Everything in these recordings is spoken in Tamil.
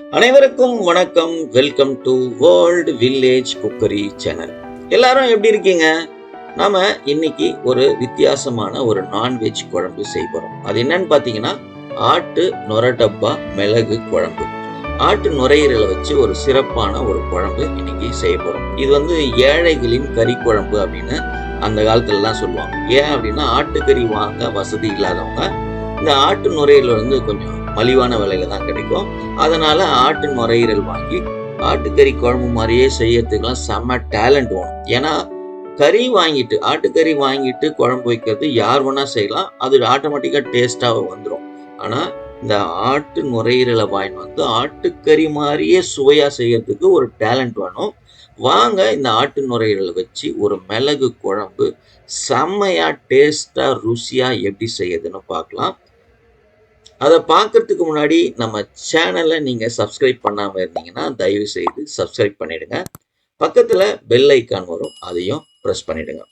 அனைவருக்கும் வணக்கம். Welcome to world village cookery channel எல்லாரும் எப்படி இருக்கீங்க? நாம இன்னைக்கு ஒரு வித்தியாசமான ஒரு நான்வெஜ் குழம்பு செய்ய போறோம். அது என்னன்னு பார்த்தீங்கன்னா ஆட்டு நொரடப்பா மிளகு குழம்பு. ஆட்டு நுரையீரலை வச்சு ஒரு சிறப்பான ஒரு குழம்பு இன்னைக்கு செய்ய போறோம். இது வந்து ஏழைகளின் கறி குழம்பு அப்படின்னு அந்த காலத்துலலாம் சொல்லுவாங்க. ஏன் அப்படின்னா ஆட்டுக்கறி வாங்க வசதி இல்லாதவங்க. இந்த ஆட்டு நுரையீரல் வந்து கொஞ்சம் மலிவான விலையில தான் கிடைக்கும். அதனால ஆட்டு நுரையீரல் வாங்கி ஆட்டுக்கறி குழம்பு மாதிரியே செய்யறதுக்கெல்லாம் செம்ம டேலண்ட் வேணும். ஏன்னா கறி வாங்கிட்டு ஆட்டுக்கறி வாங்கிட்டு குழம்பு வைக்கிறது யார் வேணா செய்யலாம். அது ஆட்டோமேட்டிக்காக டேஸ்ட்டாக வந்துடும் ஆனால் இந்த ஆட்டு நுரையீரலை வாங்கிட்டு வந்து ஆட்டுக்கறி மாதிரியே சுவையாக செய்யறதுக்கு ஒரு டேலண்ட் வேணும். வாங்க இந்த ஆட்டு நுரையீரலை வச்சு ஒரு மிளகு குழம்பு செம்மையாக டேஸ்ட்டாக ருசியாக எப்படி செய்யுதுன்னு பார்க்கலாம். அதை பார்க்கறதுக்கு முன்னாடி நம்ம சேனலை நீங்கள் சப்ஸ்கிரைப் பண்ணாமல் இருந்தீங்கன்னா தயவு செய்து சப்ஸ்கிரைப் பண்ணிவிடுங்க பக்கத்தில் பெல் ஐக்கான் வரும் அதையும் ப்ரெஸ் பண்ணிவிடுங்க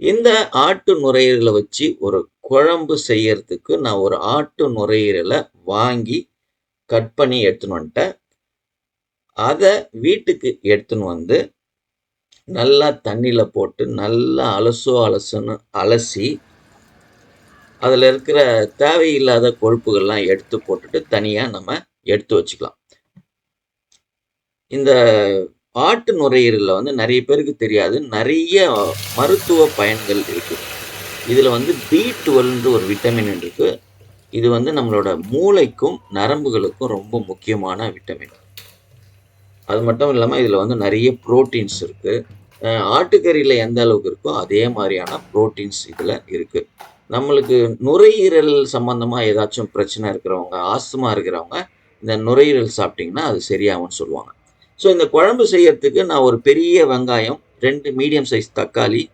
இந்த ஆட்டு நுரையீரலை வச்சு ஒரு குழம்பு செய்யறதுக்கு நான் ஒரு ஆட்டு நுரையீரலை வாங்கி கட் பண்ணி எடுத்துன்னு வந்துட்டேன். அதை வீட்டுக்கு எடுத்துன்னு வந்து நல்லா தண்ணியில் போட்டு நல்லா அலசோ அலசுன்னு அலசி அதில் இருக்கிற தேவையில்லாத கொழுப்புகள்லாம் எடுத்து போட்டுட்டு தனியாக நம்ம எடுத்து வச்சுக்கலாம். இந்த ஆட்டு நுரையீரலில் வந்து நிறைய பேருக்கு தெரியாது. நிறைய மருத்துவ பயன்கள் இருக்குது இதில் வந்து பி டுவெல்ன்ற ஒரு விட்டமின் இருக்குது இது வந்து நம்மளோட மூளைக்கும் நரம்புகளுக்கும் ரொம்ப முக்கியமான விட்டமின் அது மட்டும் இல்லாமல் இதில் வந்து நிறைய ப்ரோட்டீன்ஸ் இருக்குது ஆட்டுக்கறியில் எந்த அளவுக்கு இருக்கோ அதே மாதிரியான ப்ரோட்டீன்ஸ் இதில் இருக்குது நம்மளுக்கு நுரையீரல் சம்மந்தமாக ஏதாச்சும் பிரச்சனை இருக்கிறவங்க ஆஸ்துமா இருக்கிறவங்க இந்த நுரையீரல் சாப்பிட்டிங்கன்னா அது சரியாகும்னு சொல்லுவாங்க. ஸோ இந்த குழம்பு செய்யறதுக்கு நான் ஒரு பெரிய வெங்காயம் ரெண்டு மீடியம் சைஸ் தக்காளி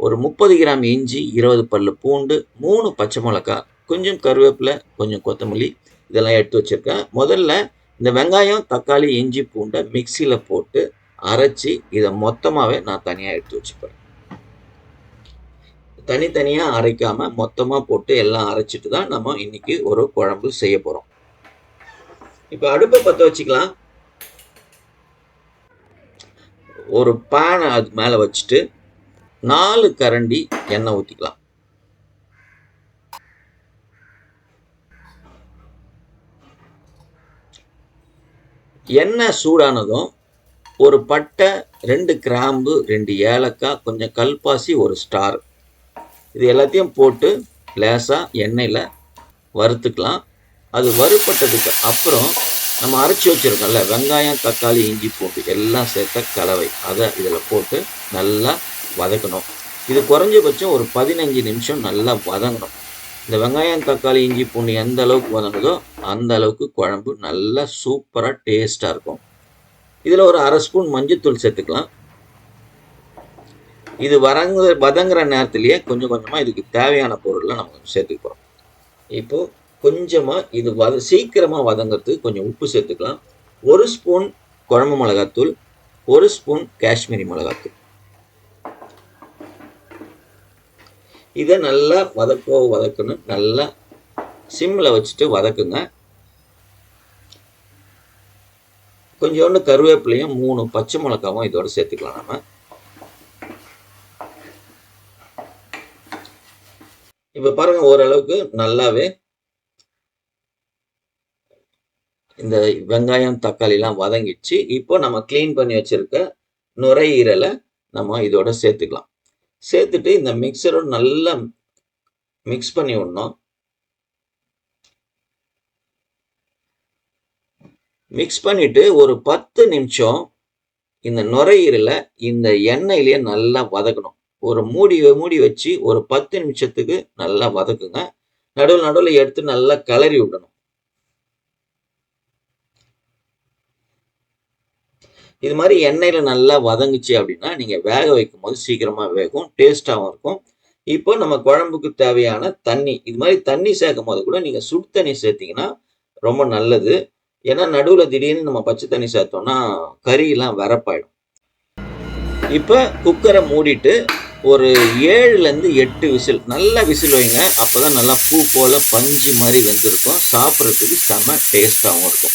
ஒரு முப்பது கிராம் இஞ்சி இருபது பல்லு பூண்டு மூணு பச்சை மிளகா கொஞ்சம் கருவேப்பிலை கொஞ்சம் கொத்தமல்லி இதெல்லாம் எடுத்து வச்சுருக்கேன். முதல்ல இந்த வெங்காயம் தக்காளி இஞ்சி பூண்டை மிக்சியில் போட்டு அரைச்சி இதை மொத்தமாகவே நான் தனியாக எடுத்து வச்சுப்பேன். தனித்தனியாக அரைக்காமல் மொத்தமாக போட்டு எல்லாம் அரைச்சிட்டு தான் நம்ம இன்னைக்கு ஒரு குழம்பு செய்ய போகிறோம் இப்போ அடுப்பை பற்ற வச்சுக்கலாம். ஒரு பேனை அது மேலே வச்சுட்டு நாலு கரண்டி எண்ணெய் ஊற்றிக்கலாம் எண்ணெய் சூடானதும் ஒரு பட்டை ரெண்டு கிராம்பு ரெண்டு ஏலக்காய் கொஞ்சம் கல்பாசி ஒரு ஸ்டார் இது எல்லாத்தையும் போட்டு லேசாக எண்ணெயில் வறுத்துக்கலாம். அது வறுப்பட்டதுக்கு அப்புறம் நம்ம அரைச்சி வச்சுருக்கோம்ல வெங்காயம் தக்காளி இஞ்சி பூண்டு எல்லாம் சேர்த்த கலவை. அதை இதில் போட்டு நல்லா வதக்கணும். இது குறைஞ்சபட்சம் ஒரு பதினஞ்சு நிமிஷம் நல்லா வதங்கணும். இந்த வெங்காயம் தக்காளி இஞ்சி பூண்டு எந்த அளவுக்கு வதங்குதோ அந்த அளவுக்கு குழம்பு நல்லா சூப்பராக டேஸ்ட்டாக இருக்கும். இதில் ஒரு அரை ஸ்பூன் மஞ்சத்தூள் சேர்த்துக்கலாம். இது வரங்க வதங்குற நேரத்துலயே கொஞ்சம் கொஞ்சமாக இதுக்கு தேவையான பொருளை நம்ம சேர்த்துக்க போகிறோம் இப்போது கொஞ்சமாக இது வத சீக்கிரமாக வதங்கிறதுக்கு கொஞ்சம் உப்பு சேர்த்துக்கலாம். ஒரு ஸ்பூன் குழம்பு மிளகாத்தூள் ஒரு ஸ்பூன் காஷ்மீரி மிளகாத்தூள். இதை நல்லா வதக்கோ வதக்கணும் நல்லா சிம்மில் வச்சுட்டு வதக்குங்க. கொஞ்சோண்டு கருவேப்பிலையும் மூணு பச்சை மிளகாவும் இதோட சேர்த்துக்கலாம் நம்ம. இப்போ பாருங்க ஓரளவுக்கு நல்லாவே இந்த வெங்காயம் தக்காளிலாம் வதங்கிடுச்சு. இப்போ நம்ம க்ளீன் பண்ணி வச்சிருக்க நுரையீரலை நம்ம இதோட சேர்த்துக்கலாம். சேர்த்துட்டு இந்த மிக்சரோட நல்லா மிக்ஸ் பண்ணி விடணும். மிக்ஸ் பண்ணிட்டு ஒரு பத்து நிமிஷம் இந்த நுரையீரலை இந்த எண்ணெயிலேயே நல்லா வதக்கணும். ஒரு மூடி மூடி வச்சு ஒரு பத்து நிமிஷத்துக்கு நல்லா வதக்குங்க. நடுவில் நடுவில் எடுத்து நல்லா கிளறி விடணும். இது மாதிரி எண்ணெயில் நல்லா வதங்குச்சு அப்படின்னா நீங்கள் வேக வைக்கும் போது சீக்கிரமாக வேகும் டேஸ்ட்டாகவும் இருக்கும். இப்போ நம்ம குழம்புக்கு தேவையான தண்ணி இது மாதிரி தண்ணி சேர்க்கும் போது கூட நீங்கள் சுடு தண்ணி சேர்த்தீங்கன்னா ரொம்ப நல்லது. ஏன்னா நடுவில் திடீர்னு நம்ம பச்சை தண்ணி சேர்த்தோம்னா கறியெல்லாம் வரப்பாயிடும். இப்போ குக்கரை மூடிட்டு ஒரு ஏழுலேருந்து எட்டு விசில். நல்ல விசில் வைங்க. அப்போ தான் நல்லா பூ போல் பஞ்சு மாதிரி வெந்திருக்கும். சாப்பிட்றதுக்கு செம டேஸ்ட்டாகவும் இருக்கும்.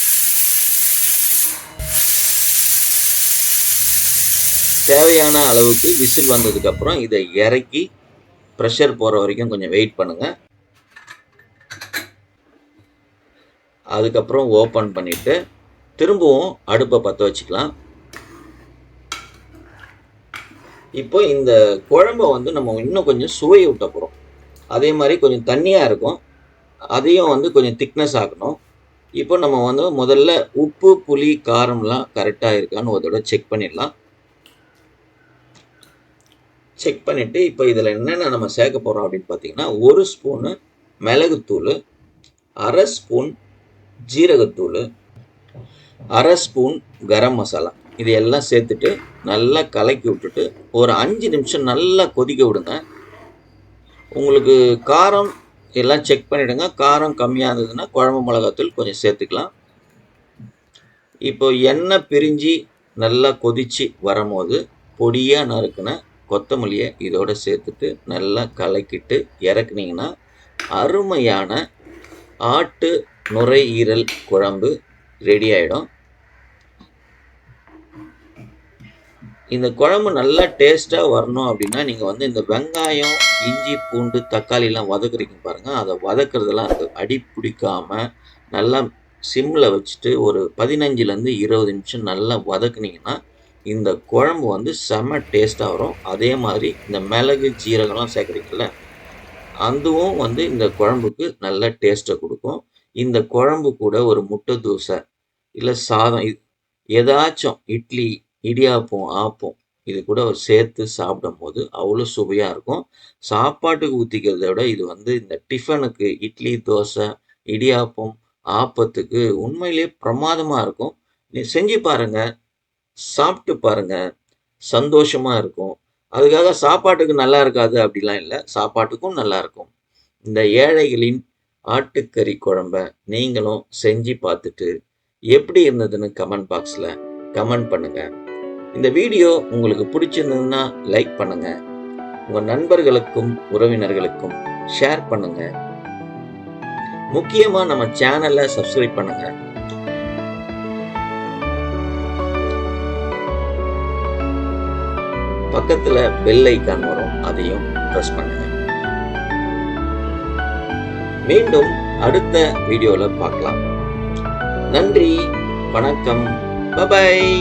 தேவையான அளவுக்கு விசில் வந்ததுக்கப்புறம் இதை இறக்கி ப்ரெஷர் போகிற வரைக்கும் கொஞ்சம் வெயிட் பண்ணுங்கள் அதுக்கப்புறம் ஓப்பன் பண்ணிவிட்டு திரும்பவும் அடுப்பை பற்ற வச்சுக்கலாம். இப்போ இந்த குழம்ப வந்து நம்ம இன்னும் கொஞ்சம் சுவையை விட்ட போகிறோம் அதே மாதிரி கொஞ்சம் தண்ணியாக இருக்கும். அதையும் வந்து கொஞ்சம் திக்னஸ் ஆக்கணும். இப்போ நம்ம வந்து முதல்ல உப்பு புளி காரம்லாம் கரெக்டாக இருக்கான்னு ஒரு தடவை செக் பண்ணிடலாம். செக் பண்ணிவிட்டு இப்போ இதில் என்னென்ன நம்ம சேர்க்க போகிறோம் அப்படின்னு பார்த்தீங்கன்னா ஒரு ஸ்பூனு மிளகுத்தூள் அரை ஸ்பூன் ஜீரகத்தூள் அரை ஸ்பூன் கரம் மசாலா. இதையெல்லாம் சேர்த்துட்டு நல்லா கலக்கி விட்டுட்டு ஒரு அஞ்சு நிமிஷம் நல்லா கொதிக்க விடுங்க. உங்களுக்கு காரம் எல்லாம் செக் பண்ணிவிடுங்க காரம் கம்மியாக இருந்ததுன்னா குழம்பு மிளகாத்தூள் கொஞ்சம் சேர்த்துக்கலாம். இப்போ எண்ணெய் பிரிஞ்சு நல்லா கொதித்து வரும்போது பொடியாக நறுக்கின கொத்தமல்லியை இதோடு சேர்த்துட்டு நல்லா கலக்கிட்டு இறக்குனீங்கன்னா அருமையான ஆட்டு நுரையீரல் குழம்பு ரெடி ஆகிடும் இந்த குழம்பு நல்லா டேஸ்ட்டாக வரணும் அப்படின்னா நீங்கள் வந்து இந்த வெங்காயம் இஞ்சி பூண்டு தக்காளிலாம் வதக்குறீங்க பாருங்கள் அதை வதக்குறதெல்லாம் அது அடி பிடிக்காமல் நல்லா சிம்மில் வச்சுட்டு ஒரு பதினஞ்சுலேருந்து இருபது நிமிஷம் நல்லா வதக்குனீங்கன்னா இந்த குழம்பு வந்து செம்ம டேஸ்ட்டாக வரும். அதே மாதிரி இந்த மிளகு ஜீரகம்லாம் சேர்க்குறீங்கல்ல அதுவும் வந்து இந்த குழம்புக்கு நல்ல டேஸ்ட்டை கொடுக்கும். இந்த குழம்பு கூட ஒரு முட்டை தோசை இல்லை சாதம் இது ஏதாச்சும் இட்லி இடியாப்பம் ஆப்பம் இது கூட சேர்த்து சாப்பிடும் போது அவ்வளோ சுவையாக இருக்கும். சாப்பாட்டுக்கு ஊற்றிக்கிறத விட இது வந்து இந்த டிஃபனுக்கு இட்லி தோசை இடியாப்பம் ஆப்பத்துக்கு உண்மையிலேயே பிரமாதமாக இருக்கும். நீ செஞ்சு பாருங்கள் சாப்பிட்டு பாருங்க சந்தோஷமாக இருக்கும். அதுக்காக சாப்பாட்டுக்கு நல்லா இருக்காது அப்படிலாம் இல்லை சாப்பாட்டுக்கும் நல்லா இருக்கும். இந்த ஏழைகளின் ஆட்டுக்கறி குழம்ப நீங்களும் செஞ்சு பார்த்துட்டு எப்படி இருந்ததுன்னு கமெண்ட் பாக்ஸில் கமெண்ட் பண்ணுங்கள் இந்த வீடியோ உங்களுக்கு பிடிச்சிருந்ததுன்னா லைக் பண்ணுங்க. உங்க நண்பர்களுக்கும் உறவினர்களுக்கும் ஷேர் பண்ணுங்க. முக்கியமா நம்ம சேனலை சப்ஸ்கிரைப் பண்ணுங்க. பக்கத்துல பெல் ஐக்கான் வரும் அதையும் ப்ரெஸ் பண்ணுங்க. மீண்டும் அடுத்த வீடியோவில் பார்க்கலாம். நன்றி வணக்கம் பபாய்